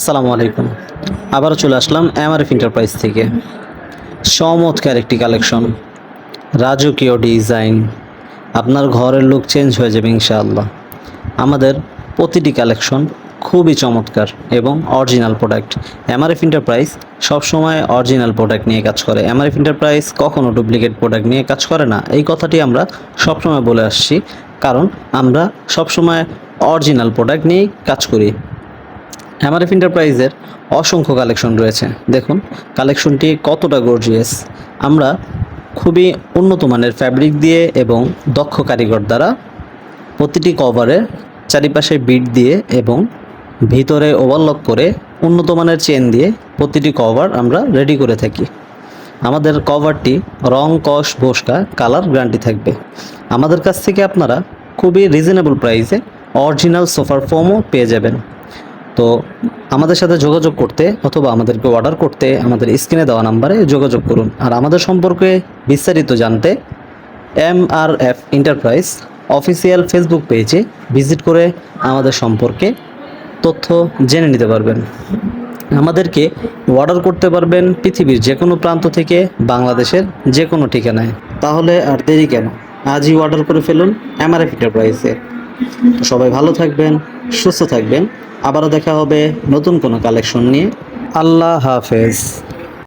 আসসালামু আলাইকুম। আবারও চলে আসলাম এমআরএফ এন্টারপ্রাইজ থেকে। চমৎকার একটি কালেকশন রাজকীয় ডিজাইন আপনার ঘরের লুক চেঞ্জ হয়ে যাবে ইনশাআল্লাহ। আমাদের প্রতিটি কালেকশন খুবই চমৎকার এবং অরিজিনাল প্রোডাক্ট এমআরএফ এন্টারপ্রাইজ সবসময় অরিজিনাল প্রোডাক্ট নিয়ে কাজ করে। এমআরএফ এন্টারপ্রাইজ কখনো ডুপ্লিকেট প্রোডাক্ট নিয়ে কাজ করে না। এই কথাটি আমরা সবসময় বলে আসছি। কারণ আমরা সবসময় অরিজিনাল প্রোডাক্ট নিয়েই কাজ করি। এমআরএফ এন্টারপ্রাইজের অসংখ্য কালেকশন রয়েছে। দেখুন কালেকশনটি কতটা গর্জিয়াস আমরা খুবই উন্নত মানের ফ্যাব্রিক দিয়ে এবং দক্ষ কারিগর দ্বারা প্রতিটি কভারে চারিপাশে বিট দিয়ে এবং ভিতরে ওভারলক করে উন্নত মানের চেন দিয়ে প্রতিটি কভার আমরা রেডি করে থাকি। আমাদের কভারটি রং কস বসকা কালার গ্যারান্টি থাকবে। আমাদের কাছ থেকে আপনারা খুবই রিজনেবল প্রাইসে অরিজিনাল সোফার ফোমও পেয়ে যাবেন। তো আমাদের সাথে যোগাযোগ করতে অথবা আমাদেরকে অর্ডার করতে আমাদের স্ক্রিনে দেওয়া নাম্বারে যোগাযোগ করুন। আর আমাদের সম্পর্কে বিস্তারিত জানতে M R F enterprise official Facebook পেজে ভিজিট করে আমাদের সম্পর্কে তথ্য জেনে নিতে পারবেন। আমাদেরকে অর্ডার করতে পারবেন পৃথিবীর যে কোনো প্রান্ত থেকে বাংলাদেশের যে কোনো ঠিকানায়। তাহলে আর দেরি কেন? আজই অর্ডার করে ফেলুন এমআরএফ এন্টারপ্রাইজে তো সবাই ভালো থাকবেন, সুস্থ থাকবেন। আবারও দেখা হবে নতুন কোনো কালেকশন নিয়ে। আল্লাহ হাফেজ।